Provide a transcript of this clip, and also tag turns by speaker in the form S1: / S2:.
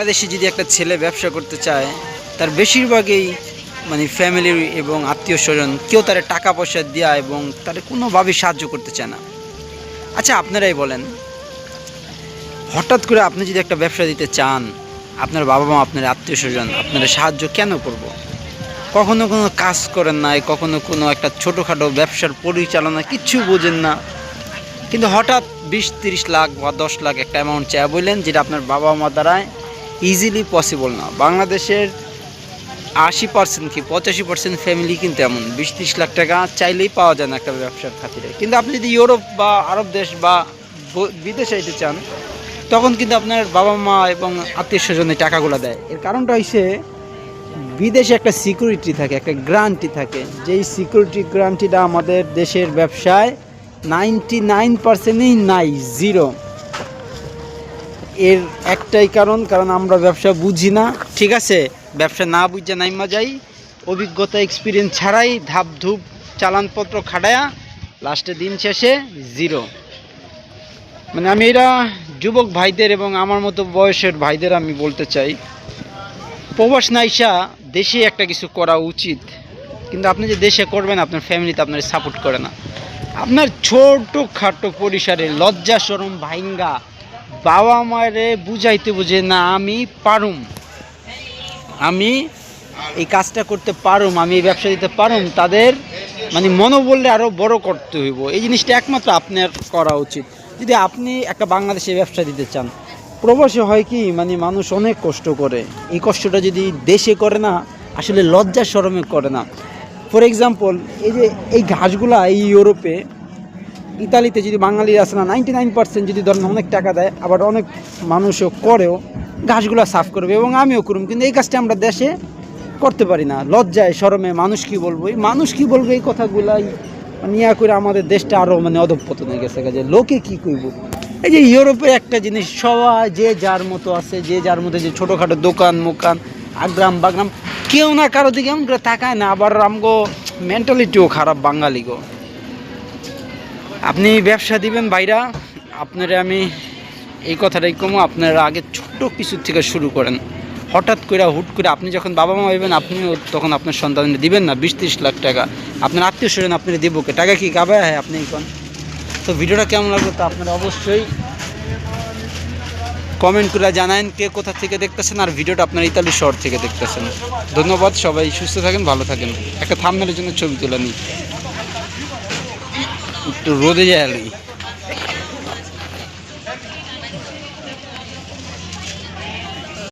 S1: বাংলাদেশে যদি একটা ছেলে ব্যবসা করতে চায়, তার বেশিরভাগই মানে ফ্যামিলি এবং আত্মীয় স্বজন কেউ তার টাকা পয়সা দেওয়া এবং তার কোনোভাবেই সাহায্য করতে চায় না আচ্ছা আপনারাই বলেন, হঠাৎ করে আপনি যদি একটা ব্যবসা দিতে চান, আপনার বাবা মা আপনার আত্মীয় স্বজন আপনারা সাহায্য কেন করব। কখনো কোনো কাজ করেন নাই, কখনো কোনো একটা ছোটোখাটো ব্যবসার পরিচালনা কিচ্ছু বোঝেন না কিন্তু হঠাৎ বিশ, তিরিশ লাখ বা দশ লাখ একটা অ্যামাউন্ট চাই বললেন, যেটা আপনার বাবা মা দ্বারায় ইজিলি পসিবল না। বাংলাদেশের আশি পার্সেন্ট কি পঁচাশি পার্সেন্ট ফ্যামিলি কিন্তু এমন। বিশ ত্রিশ লাখ টাকা চাইলেই পাওয়া যায় না একটা ব্যবসার খাতিরে। কিন্তু আপনি যদি ইউরোপ বা আরব দেশ বা বিদেশে যেতে চান, তখন কিন্তু আপনার বাবা মা এবং আত্মীয় স্বজনের টাকাগুলো দেয়। এর কারণটা হচ্ছে বিদেশে একটা সিকিউরিটি থাকে, একটা গ্রান্টি থাকে। যেই সিকিউরিটি গ্রান্টিটা আমাদের দেশের ব্যবসায় নাইনটি নাইন পার্সেন্টই নাই জিরো এর একটাই কারণ কারণ আমরা ব্যবসা বুঝি না। ঠিক আছে? ব্যবসা না বুঝে নাইমা যাই। অভিজ্ঞতা এক্সপিরিয়েন্স ছাড়াই ধাপ ধুপ চালানপত্র খাটায়া লাস্টে দিন শেষে জিরো মানে আমি এরা যুবক ভাইদের এবং আমার মতো বয়সের ভাইদের আমি বলতে চাই, প্রবাস নাইসা দেশে একটা কিছু করা উচিত। কিন্তু আপনি যে দেশে করবেন, আপনার ফ্যামিলিতে আপনার সাপোর্ট করে না। আপনার ছোট খাটো পরিসরে লজ্জা সরম ভাইঙ্গা বাবা মায়েরে বুঝাইতে বুঝে, না, আমি পারুম। আমি এই কাজটা করতে পারুম, আমি এই ব্যবসা দিতে পারুম। তাদের মানে মনোবলটা আরও বড় করতে হইব। এই জিনিসটা একমাত্র আপনার করা উচিত। যদি আপনি একটা বাংলাদেশে ব্যবসা দিতে চান, প্রবাসে হয় কি মানে মানুষ অনেক কষ্ট করে। এই কষ্টটা যদি দেশে করে না, আসলে লজ্জা শরমে করে না। ফর এক্সাম্পল এই যে এই ঘাসগুলা এই ইউরোপে ইতালিতে যদি বাঙালি আছে না নাইনটি নাইন পার্সেন্ট যদি ধরেন অনেক টাকা দেয়, আবার অনেক মানুষও করেও ঘাসগুলো সাফ করবে এবং আমিও করুম, কিন্তু এই কাজটা আমরা দেশে করতে পারি না। লজ্জায়, শরমে, মানুষ কি বলব? এই মানুষ কি বলব এই কথাগুলাই? নিয়ে করে আমাদের দেশটা আরও মানে অধপতন গেছে যে লোকে কি কইব? এই যে ইউরোপে একটা জিনিস, সবাই যে যার মতো আছে, যে যার মধ্যে যে ছোটোখাটো দোকান মোকান, আগ্রাম, বাগ্রাম, কেউ না কারও দিকে এমন করে তাকায় না, আবার আমগো মেন্টালিটিও খারাপ বাঙালি গো। আপনি ব্যবসা দিবেন ভাইরা, আপনারা আমি এই কথাটাই কমো, আপনারা আগে ছোট কিছু থেকে শুরু করেন। হঠাৎ করে হুট করে আপনি যখন বাবা মা হইবেন, আপনিও তখন আপনার সন্তানদের দিবেন না বিশ ত্রিশ লাখ টাকা। আপনার আত্মীয় স্বজন আপনারা দেবো কে? টাকা কি গাবে? হ্যাঁ আপনি কোন তো ভিডিওটা কেমন লাগল তা আপনারা অবশ্যই কমেন্ট করে জানান কে কোথা থেকে দেখতেছেন আর ভিডিওটা আপনার ইতালি শহর থেকে দেখতেছেন। ধন্যবাদ, সবাই সুস্থ থাকেন, ভালো থাকেন। একটা থামমেলের জন্য ছবি তুলে নিই একটু রোদে যায়